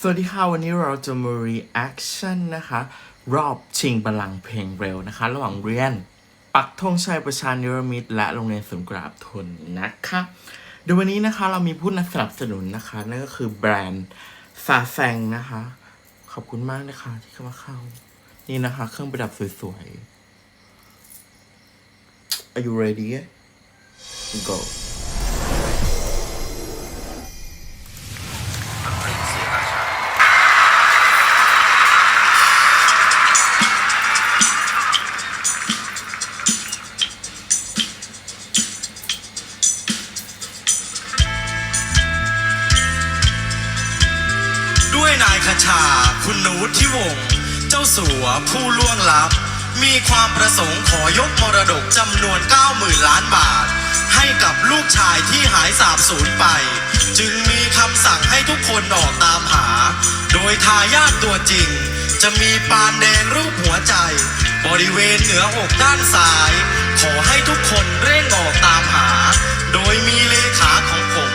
สวัสดีค่ะ วันนี้เราจะมา reaction นะคะ รอบชิงบัลลังก์เพลงเร็วนะคะ ระหว่างเรียน ปักธงชัยประชานิรมิตรและโรงเรียนสวนกราบทุนนะคะโดยววันนี้นะคะเรามีผู้นสนับสนุนนะคะ นั่นก็คือแบรนด์ซาแซงนะคะ ขอบคุณมากนะคะที่เข้ามาเข้า นี่นะคะ เครื่องประดับสวยๆ Are you ready go งค์ขอยกมรดกจำนวน 90,000 ล้านบาท ให้กับลูกชายที่หายสาบสูญไป จึงมีคำสั่งให้ทุกคนออกตามหา โดยทายาทตัวจริง จะมีปานแดงรูปหัวใจ บริเวณเหนืออกด้านซ้าย ขอให้ทุกคนเร่งออกตามหา โดยมีเลขาของผม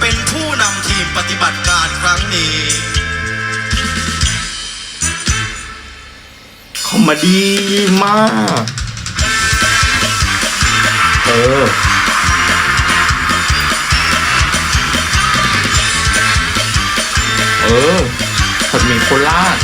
เป็นผู้นำทีมปฏิบัติการครั้งนี้ อมมดี้มาก เออ เออผัดหมี่โคราช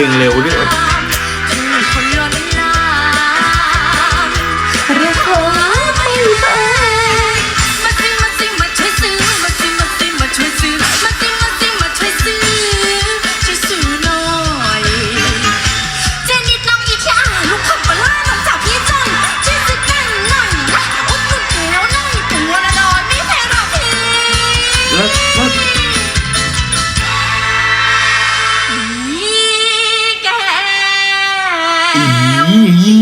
นี่แห อีข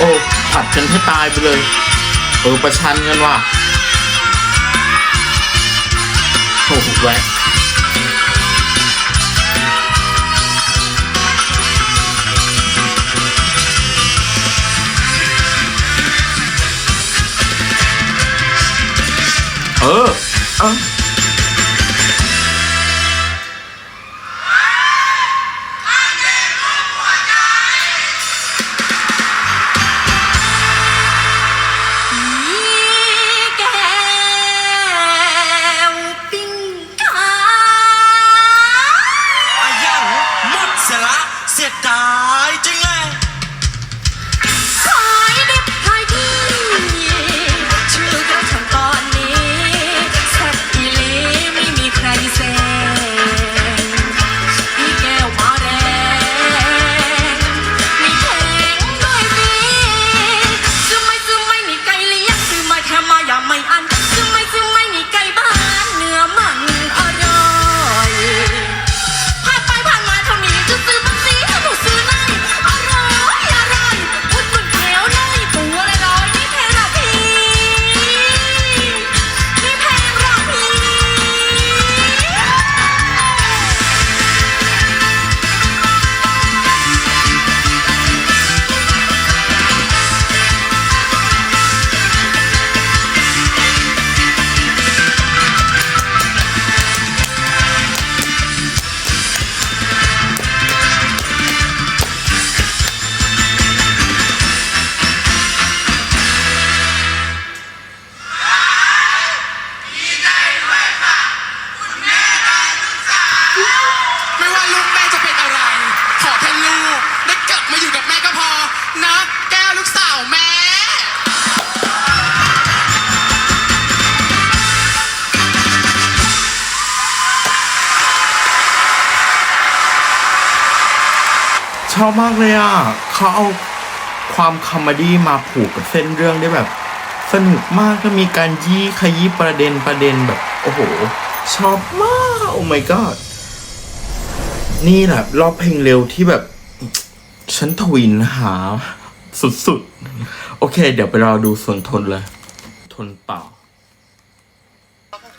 โอ้ผัดกันให้ตายไปเลย เออ ประชันกันว่ะโอ้โหแวเออ เออ อบมากเลยอะเขาเอาความคอมเมดี้มาผูกกับเส้นเรื่องได้แบบ สนุกมากก็มีการยี่ขยี้ประเด็นประเด็นแบบ โอ้โห ชอบมาก โอ้ my god นี่แหละรอบเพลงเร็วที่แบบ ฉันทวินหา สุดๆ โอเค เดี๋ยวไปรอดูส่วนทนเลย ทนเปล่า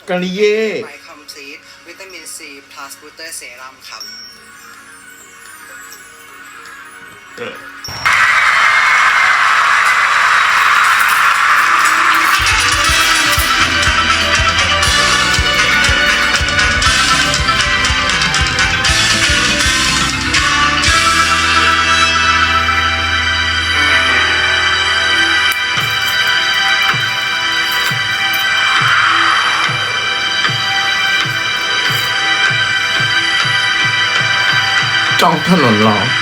กาลิเย่ไมคัมซีวิตามินซีพลัสบูเตอร์เซรั่มครับ 对。这太冷了。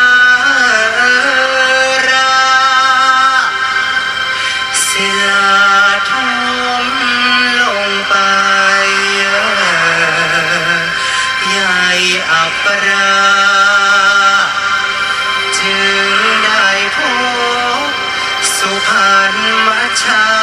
ผ่านมาช้า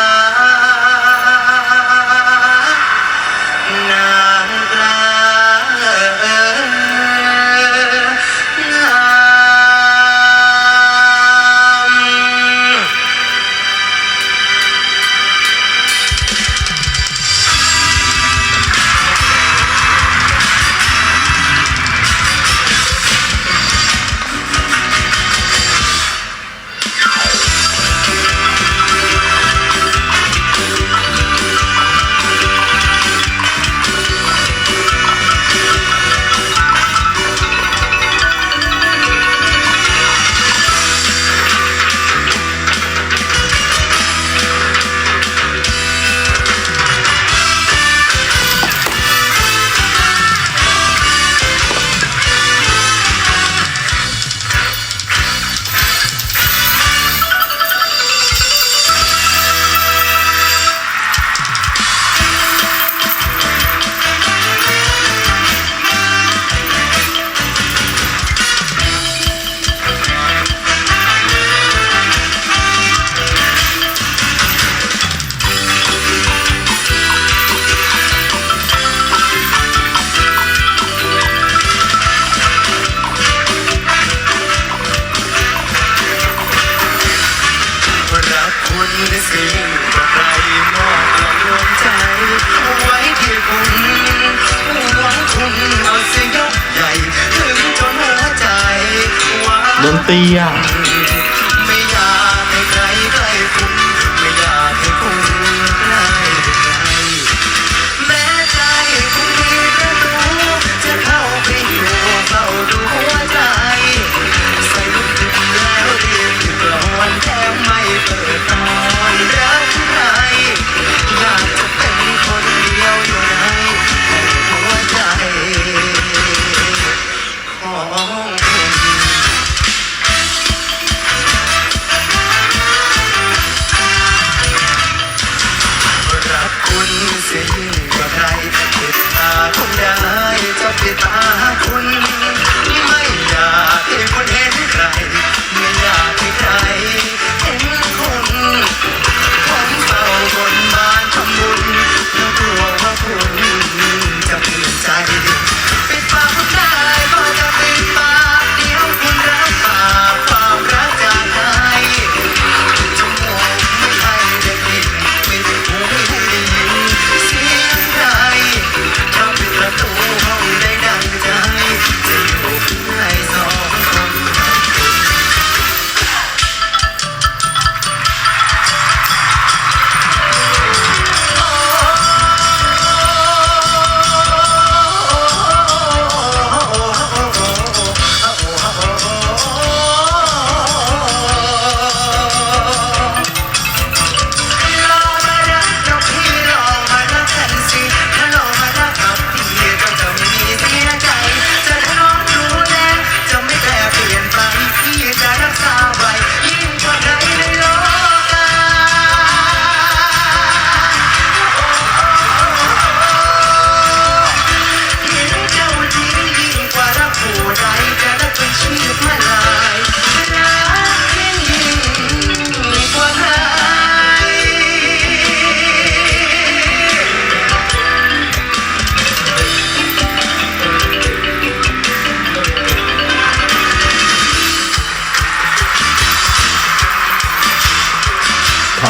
ตี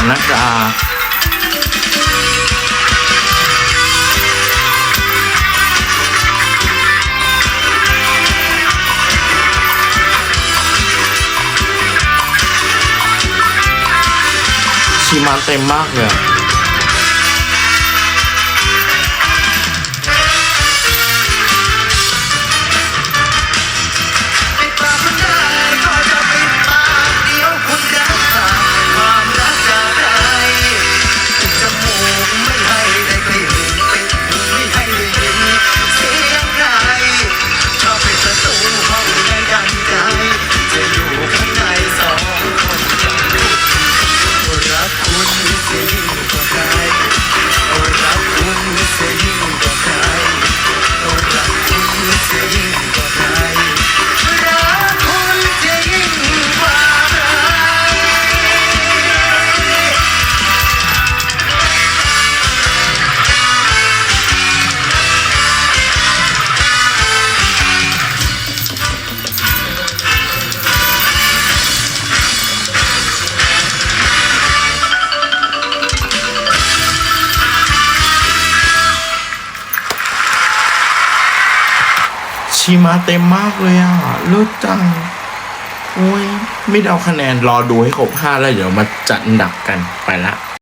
นัดาชิมานเต็มมากเลย ชีมาเต็มมากเลยอะเลิศจังโอ้ย ไม่เดาคะแนนรอดูให้ครบห้าแล้วเดี๋ยวมาจัดอันดับกันไปละ